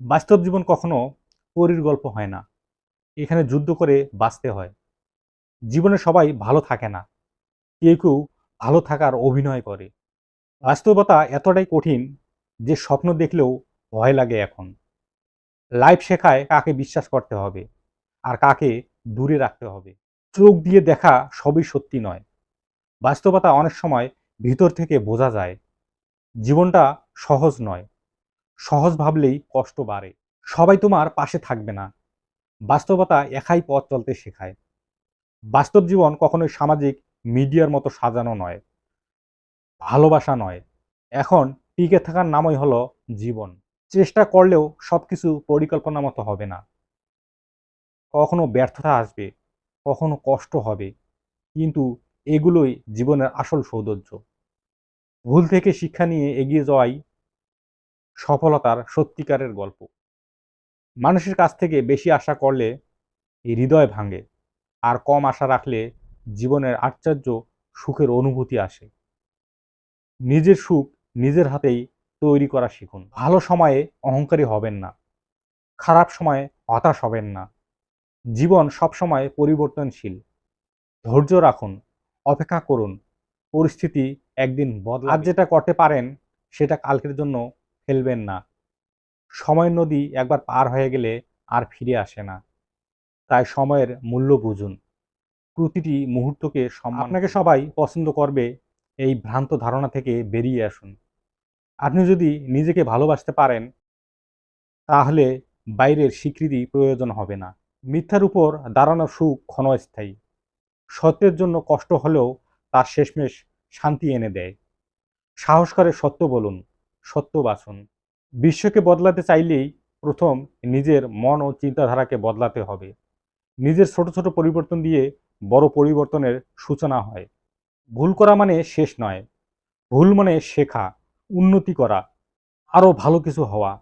বাস্তব জীবন কখনো পরীর গল্প হয় না। এখানে যুদ্ধ করে বাঁচতে হয়। জীবনে সবাই ভালো থাকে না। কেউ কেউ ভালো থাকার অভিনয় করে। বাস্তবতা এতটাই কঠিন যে স্বপ্ন দেখলেও ভয় লাগে এখন। লাইফ শেখায় কাকে বিশ্বাস করতে হবে আর কাকে দূরে রাখতে হবে। চোখ দিয়ে দেখা সবই সত্যি নয়। বাস্তবতা অনেক সময় ভিতর থেকে বোঝা যায়। জীবনটা সহজ নয়। সহজ ভাবলেই কষ্ট বাড়ে। সবাই তোমার পাশে থাকবে না। বাস্তবতা একাই পথ চলতে শেখায়। বাস্তব জীবন কখনোই সামাজিক মিডিয়ার মতো সাজানো নয়, ভালোবাসা নয়। এখন টিকে থাকার নামই হলো জীবন। চেষ্টা করলেও সব কিছু পরিকল্পনা মতো হবে না। কখনো ব্যর্থতা আসবে, কখনো কষ্ট হবে, কিন্তু এগুলোই জীবনের আসল সৌন্দর্য। ভুল থেকে শিক্ষা নিয়ে এগিয়ে যাওয়াই সফলতার সত্যিকারের গল্প। মানুষের কাছ থেকে বেশি আশা করলে হৃদয় ভাঙে, আর কম আশা রাখলে জীবনের আশ্চর্য সুখের অনুভূতি আসে। নিজের সুখ নিজের হাতেই তৈরি করা শিখুন। ভালো সময়ে অহংকারী হবেন না, খারাপ সময়ে হতাশ হবেন না। জীবন সবসময় পরিবর্তনশীল। ধৈর্য রাখুন, অপেক্ষা করুন, পরিস্থিতি একদিন বদলা যেটা করতে পারেন, সেটা কালকের জন্য ফেলবেন না। সময় নদী একবার পার হয়ে গেলে আর ফিরে আসে না। তাই সময়ের মূল্য বুঝুন। প্রতিটি মুহূর্তকে আপনাকে সবাই পছন্দ করবে এই ভ্রান্ত ধারণা থেকে বেরিয়ে আসুন। আপনি যদি নিজেকে ভালোবাসতে পারেন তাহলে বাইরের স্বীকৃতি প্রয়োজন হবে না। মিথ্যার উপর দাঁড়ানোর সুখ ক্ষণস্থায়ী। সত্যের জন্য কষ্ট হলেও তার শেষমেশ শান্তি এনে দেয়। সাহস করে সত্য বলুন। সত্য বাছুন বিশ্বকে বদলাতে চাইলেই প্রথম নিজের মন ও চিন্তাধারাকে বদলাতে হবে। নিজের ছোট ছোট পরিবর্তন দিয়ে বড় পরিবর্তনের সূচনা হয়। ভুল করা মানে শেষ নয়। ভুল মানে শেখা, উন্নতি করা, আরও ভালো কিছু হওয়া।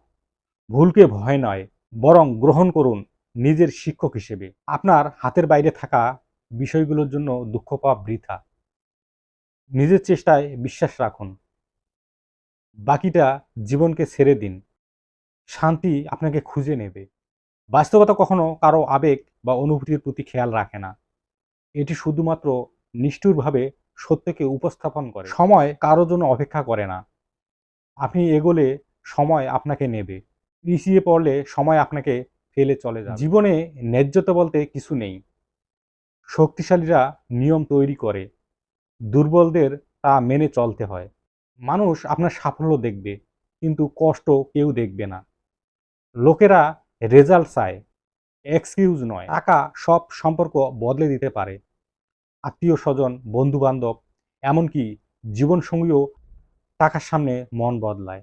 ভুলকে ভয় নয়, বরং গ্রহণ করুন নিজের শিক্ষক হিসেবে। আপনার হাতের বাইরে থাকা বিষয়গুলোর জন্য দুঃখ পাওয়া বৃথা। নিজের চেষ্টায় বিশ্বাস রাখুন। বাকিটা জীবনকে ছেড়ে দিন। শান্তি আপনাকে খুঁজে নেবে। বাস্তবতা কখনো কারও আবেগ বা অনুভূতির প্রতি খেয়াল রাখে না। এটি শুধুমাত্র নিষ্ঠুরভাবে সত্যকে উপস্থাপন করে। সময় কারোর জন্য অপেক্ষা করে না। আপনি এগোলে সময় আপনাকে নেবে। পিছিয়ে পড়লে সময় আপনাকে ফেলে চলে যাবে। জীবনে ন্যায্যতা বলতে কিছু নেই। শক্তিশালীরা নিয়ম তৈরি করে। দুর্বলদের তা মেনে চলতে হয়। মানুষ আপনার সাফল্য দেখবে, কিন্তু কষ্ট কেউ দেখবে না। লোকেরা রেজাল্ট চায় এক্সকিউজ নয়, টাকা সব সম্পর্ক বদলে দিতে পারে। আত্মীয় স্বজন, বন্ধুবান্ধব, এমনকি জীবনসঙ্গীও টাকার সামনে মন বদলায়।